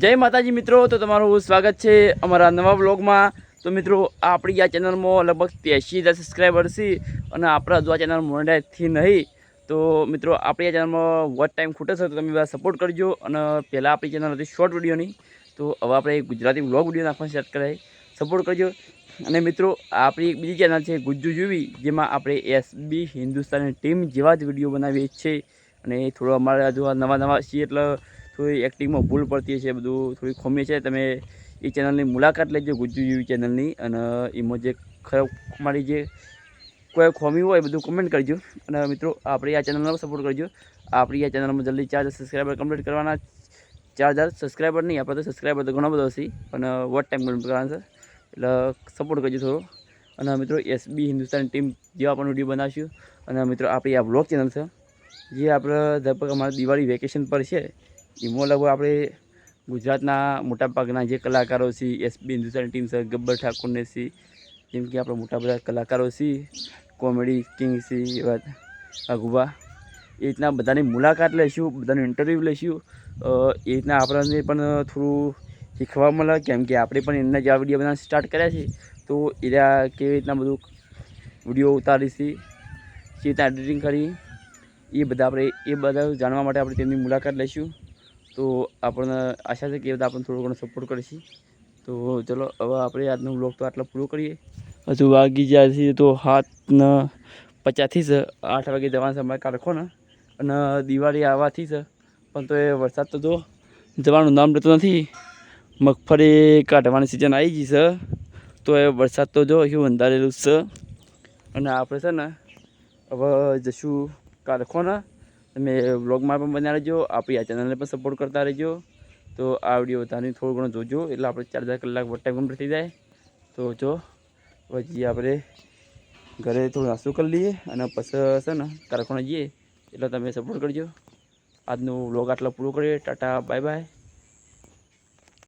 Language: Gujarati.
જય માતાજી મિત્રો, તો તમારું સ્વાગત છે અમારા નવા બ્લોગમાં તો મિત્રો, આપણી આ ચેનલમાં લગભગ ત્યાંસી હજાર સબસ્ક્રાઈબર છે અને આપણા જો આ ચેનલ મોનેટાઈઝથી નહીં, તો મિત્રો, આપણી આ ચેનલમાં વોટ ટાઈમ ખૂટે છે, તો તમે બધા સપોર્ટ કરજો. અને પહેલાં આપણી ચેનલ હતી શોર્ટ વિડીયોની તો હવે આપણે ગુજરાતી બ્લોગ વીડિયો નાખવાનું સ્ટાર્ટ કરાય. સપોર્ટ કરજો. અને મિત્રો, આપણી એક બીજી ચેનલ છે, ગુજ્જુ જુવી, જેમાં આપણે એસબી હિન્દુસ્તાની ટીમ જેવા જ વીડિયો બનાવીએ છીએ. અને થોડો અમારા જો નવા નવા છીએ, એટલે થોડી એક્ટિંગમાં ભૂલ પડતી છે બધું થોડી ખોમી છે તમે એ ચેનલની મુલાકાત લેજો, ગુજ્જુ યુવી ચેનલની અને એમાં જે ખરાબ મારી જે કોઈ ખોમી હોય બધું કમેન્ટ કરજો. અને મિત્રો આપણી આ ચેનલનો સપોર્ટ કરજો. આપણી આ ચેનલમાં જલ્દી ચાર સબસ્ક્રાઈબર કમ્પ્લીટ કરવાના. ચાર હજાર સબસ્ક્રાઈબર નહીં આપણે તો સબસ્ક્રાઈબર તો ઘણો બધો હશે. અને વોટ ટાઈમ કમ્પ્લીટ કરવાના છે. એટલે સપોર્ટ કરજો થોડો. અને મિત્રો એસબી હિન્દુસ્તાન ટીમ જેવા પણ વીડિયો બનાવશું. અને મિત્રો આપણી આ બ્લોગ ચેનલ છે, જે આપણે લગભગ અમારા દિવાળી વેકેશન પર છે એમાં લગભગ આપણે ગુજરાતના મોટાભાગના જે કલાકારો છે એસબી હિન્દુસ્તાની ટીમ છે, ગબ્બર ઠાકોરને છે, જેમ કે આપણા મોટા બધા કલાકારો છે, કોમેડી કિંગ છે, એવા અગુબા એ રીતના બધાની મુલાકાત લઈશું, બધાનું ઇન્ટરવ્યૂ લઈશું. એ રીતના આપણને પણ થોડું શીખવા મળે, કેમ કે આપણે પણ એમના જેવા વીડિયો બધા સ્ટાર્ટ કર્યા છે. તો એના કેવી રીતના બધું વીડિયો ઉતારીશી કેવી રીતના એડિટિંગ કરી, એ બધા આપણે, એ બધા જાણવા માટે આપણે તેમની મુલાકાત લઈશું. તો આપણને આશા છે કે એ બધા આપણને થોડો ઘણો સપોર્ટ કરશે. તો ચલો, હવે આપણે આજનો બ્લોગ તો આટલો પૂરો કરીએ. હજુ વાગી જાય છે તો હાથને પચાસથી છે આઠ વાગે જવાનો સમય કાઢખો ને. અને દિવાળી આવવાથી છે પણ તો એ વરસાદ તો જો, જવાનું નામ લેતો નથી. મગફળી કાઢવાની સિઝન આવી ગઈ છે. તો એ વરસાદ તો જો એવું અંધારેલું છે. અને આપણે છે ને, હવે જશું કારખો ને. તમે બ્લોગમાં પણ બન્યા રહેજો, આપણી આ ચેનલને પણ સપોર્ટ કરતા રહેજો. તો આ વીડિયો બધાને થોડું ઘણું જોજો, એટલે આપણે ચાર ચાર કલાક ટાઈમ કમ્પ્લીટ થઈ જાય. તો જો, પછી આપણે ઘરે થોડું નાસ્તો કરી લઈએ અને પછી છે ને કારખાને જઈએ, એટલે તમે સપોર્ટ કરજો. આજનું વ્લોગ આટલો પૂરો કરીએ. Tata bye bye